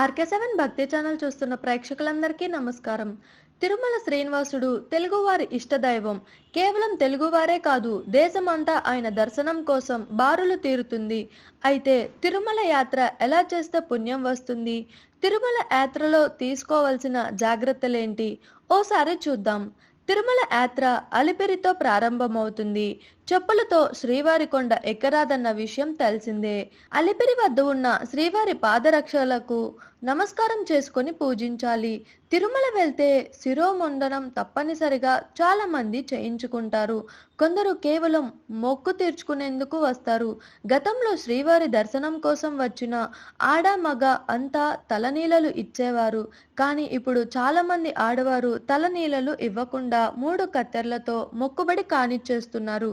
RK seven భక్తి channel చూస్తున్న ప్రేక్షకులందరికీ నమస్కారం. తిరుమల శ్రీనివాసుడు తెలుగువారి ఇష్టదైవం. కేవలం తెలుగువారే కాదు దేశమంతా ఆయన దర్శనం కోసం బారులు తీరుతుంది. అయితే తిరుమల యాత్ర ఎలా చేస్తే పుణ్యం వస్తుంది? తిరుమల యాత్రలో తీసుకోవాల్సిన జాగ్రత్తలేంటి? ఓసారి చూద్దాం. తిరుమల యాత్ర అలిపిరితో ప్రారంభమవుతుంది. చెప్పులతో శ్రీవారి కొండ ఎక్కరాదన్న విషయం తెలిసిందే. అలిపిరి వద్ద ఉన్న శ్రీవారి పాదరక్షలకు నమస్కారం చేసుకొని పూజించాలి. తిరుమల వెళ్తే శిరోముండనం తప్పనిసరిగా చాలా మంది చేయించుకుంటారు. కొందరు కేవలం మొక్కు తీర్చుకునేందుకు వస్తారు. గతంలో శ్రీవారి దర్శనం కోసం వచ్చిన ఆడ మగ అంతా తలనీలలు ఇచ్చేవారు. కానీ ఇప్పుడు చాలా మంది ఆడవారు తలనీలలు ఇవ్వకుండా మూడు కత్తెర్లతో మొక్కుబడి కానిచ్చేస్తున్నారు.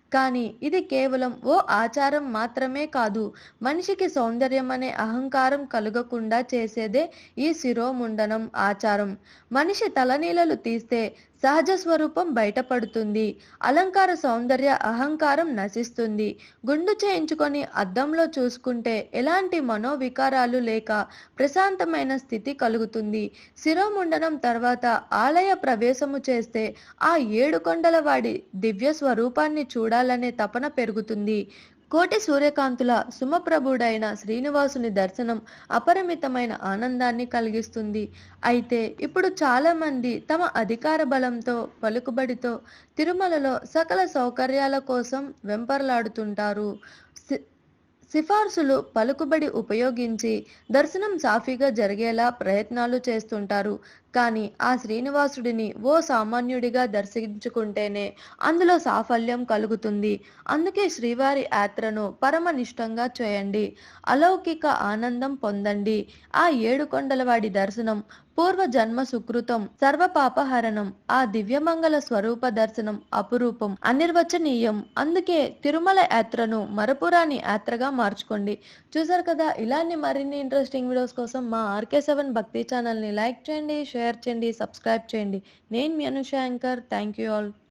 కానీ ఇది కేవలం ఓ ఆచారం మాత్రమే కాదు. మనిషికి సౌందర్యం అనే అహంకారం కలుగకుండా చేసేదే ఈ శిరోముండనం ఆచారం. మనిషి తలనీలలు తీస్తే సహజ స్వరూపం బయటపడుతుంది. అలంకార సౌందర్య అహంకారం నశిస్తుంది. గుండు చేయించుకొని అద్దంలో చూసుకుంటే ఎలాంటి మనోవికారాలు లేక ప్రశాంతమైన స్థితి కలుగుతుంది. శిరోముండనం తర్వాత ఆలయ ప్రవేశము చేస్తే ఆ ఏడు కొండల వాడి దివ్య స్వరూపాన్ని చూడాలి. చేయాలనే తపన పెరుగుతుంది. కోటి సూర్యకాంతుల సుమప్రభుడైన శ్రీనివాసుని దర్శనం అపరిమితమైన ఆనందాన్ని కలిగిస్తుంది. అయితే ఇప్పుడు చాలా మంది తమ అధికార బలంతో పలుకుబడితో తిరుమలలో సకల సౌకర్యాల కోసం వెంపర్లాడుతుంటారు. సి- సిఫార్సులు పలుకుబడి ఉపయోగించి దర్శనం సాఫీగా జరిగేలా ప్రయత్నాలు చేస్తుంటారు. కానీ ఆ శ్రీనివాసుడిని ఓ సామాన్యుడిగా దర్శించుకుంటేనే అందులో సాఫల్యం కలుగుతుంది. అందుకే శ్రీవారి యాత్రను పరమనిష్టంగా చేయండి. అలౌకిక ఆనందం పొందండి. ఆ ఏడు కొండల వాడి దర్శనం పూర్వ జన్మ సుకృతం సర్వపాపహరణం ఆ దివ్యమంగళ స్వరూప దర్శనం అపురూపం అనిర్వచనీయం. అందుకే తిరుమల యాత్రను మరపురాని యాత్రగా మార్చుకోండి. చూసారు కదా ఇలాంటి మరిన్ని ఇంట్రెస్టింగ్ వీడియోస్ కోసం మా ఆర్కే సెవెన్ భక్తి ఛానల్ని లైక్ చేయండి షేర్ చేయండి సబ్స్క్రైబ్ చేయండి. నేను మీ Anusha anchor. Thank you all.